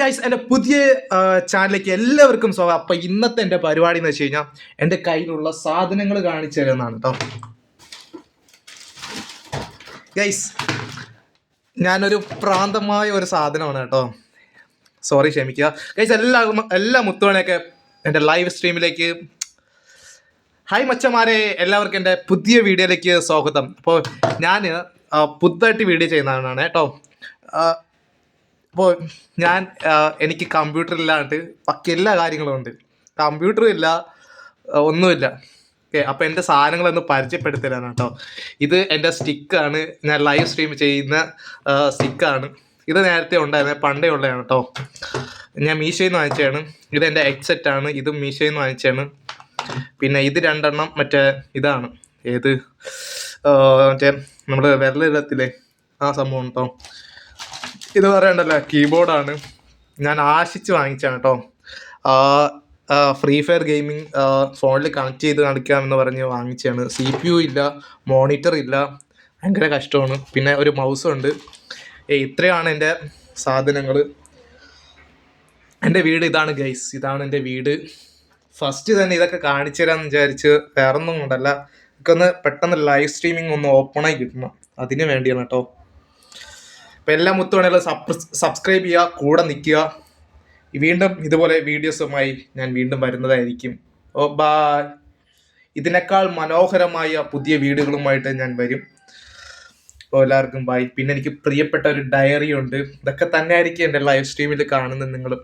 Guys എന്റെ പുതിയ ചാനലിലേക്ക് എല്ലാവർക്കും സ്വാഗതം. അപ്പൊ ഇന്നത്തെ എന്റെ പരിപാടി എന്ന് വെച്ച് കഴിഞ്ഞാൽ എന്റെ കയ്യിലുള്ള സാധനങ്ങൾ കാണിച്ചു തരുന്നതാണ് കേട്ടോ ഗൈസ് ഞാനൊരു പ്രാന്തമായ ഒരു സാധനമാണ് കേട്ടോ സോറി ക്ഷമിക്കുക. ഗൈസ് എല്ലാ എല്ലാ മുത്തുവണയൊക്കെ എന്റെ ലൈവ് സ്ട്രീമിലേക്ക് ഹായ് മച്ചമാരെ എല്ലാവർക്കും എന്റെ പുതിയ വീഡിയോയിലേക്ക് സ്വാഗതം. അപ്പോൾ ഞാൻ പുതുതായിട്ട് വീഡിയോ ചെയ്യുന്നതാണ് കേട്ടോ അപ്പോൾ ഞാൻ എനിക്ക് കമ്പ്യൂട്ടർ ഇല്ലാണ്ട് ബാക്കി എല്ലാ കാര്യങ്ങളും ഉണ്ട്. കമ്പ്യൂട്ടറും ഇല്ല ഒന്നുമില്ല. ഓക്കെ അപ്പോൾ എന്റെ സാധനങ്ങളൊന്ന് പരിചയപ്പെടുത്തലാണ് കേട്ടോ. ഇത് എന്റെ സ്റ്റിക്കാണ്. ഞാൻ ലൈവ് സ്ട്രീം ചെയ്യുന്ന സ്റ്റിക്കാണ്. ഇത് നേരത്തെ ഉണ്ടായിരുന്നത് പണ്ടേ ഉള്ളതാണ് കേട്ടോ. ഞാൻ മീഷോയിൽ നിന്ന് വാങ്ങിച്ചതാണ്. ഇത് എന്റെ ഹെഡ്സെറ്റ് ആണ് ഇതും മീഷോയിൽ നിന്ന് വാങ്ങിച്ചതാണ്. പിന്നെ ഇത് രണ്ടെണ്ണം മറ്റേ ഇതാണ്. ഏത് മറ്റേ നമ്മൾ വിരലിടത്തില്ലേ ആ സംഭവം കേട്ടോ ഇത് പറയണ്ടല്ലോ? കീബോർഡാണ്. ഞാൻ ആശിച്ച് വാങ്ങിച്ചാണ് കേട്ടോ ഫ്രീ ഫയർ ഗെയിമിംഗ് ഫോണിൽ കണക്ട് ചെയ്ത് കളിക്കാമെന്ന് പറഞ്ഞ് വാങ്ങിച്ചാണ്. സി പി യു ഇല്ല മോണിറ്റർ ഇല്ല. ഭയങ്കര കഷ്ടമാണ്. പിന്നെ ഒരു മൗസും ഉണ്ട്. ഇത്രയാണ് എന്റെ സാധനങ്ങൾ എന്റെ വീട് ഇതാണ് ഗൈസ് ഇതാണ് എന്റെ വീട്. ഫസ്റ്റ് തന്നെ ഇതൊക്കെ കാണിച്ചു തരാമെന്ന് വിചാരിച്ച് വേറൊന്നും കൊണ്ടല്ല. ഒന്ന് പെട്ടെന്ന് ലൈവ് സ്ട്രീമിംഗ് ഒന്ന് ഓപ്പണായി കിട്ടണം. അതിന് വേണ്ടിയാണ് കേട്ടോ അപ്പം എല്ലാ മുത്തുവാണെങ്കിലും സബ്സ്ക്രൈബ് ചെയ്യുക കൂടെ നിൽക്കുക. വീണ്ടും ഇതുപോലെ വീഡിയോസുമായി ഞാൻ വീണ്ടും വരുന്നതായിരിക്കും. ഓ ബായ് ഇതിനേക്കാൾ മനോഹരമായ പുതിയ വീഡിയോകളുമായിട്ട് ഞാൻ വരും. ഓ എല്ലാവർക്കും ബായ് പിന്നെ എനിക്ക് പ്രിയപ്പെട്ട ഒരു ഡയറി ഉണ്ട്. ഇതൊക്കെ തന്നെ ആയിരിക്കും എന്റെ ലൈവ് സ്ട്രീമിൽ കാണുന്നത് നിങ്ങൾ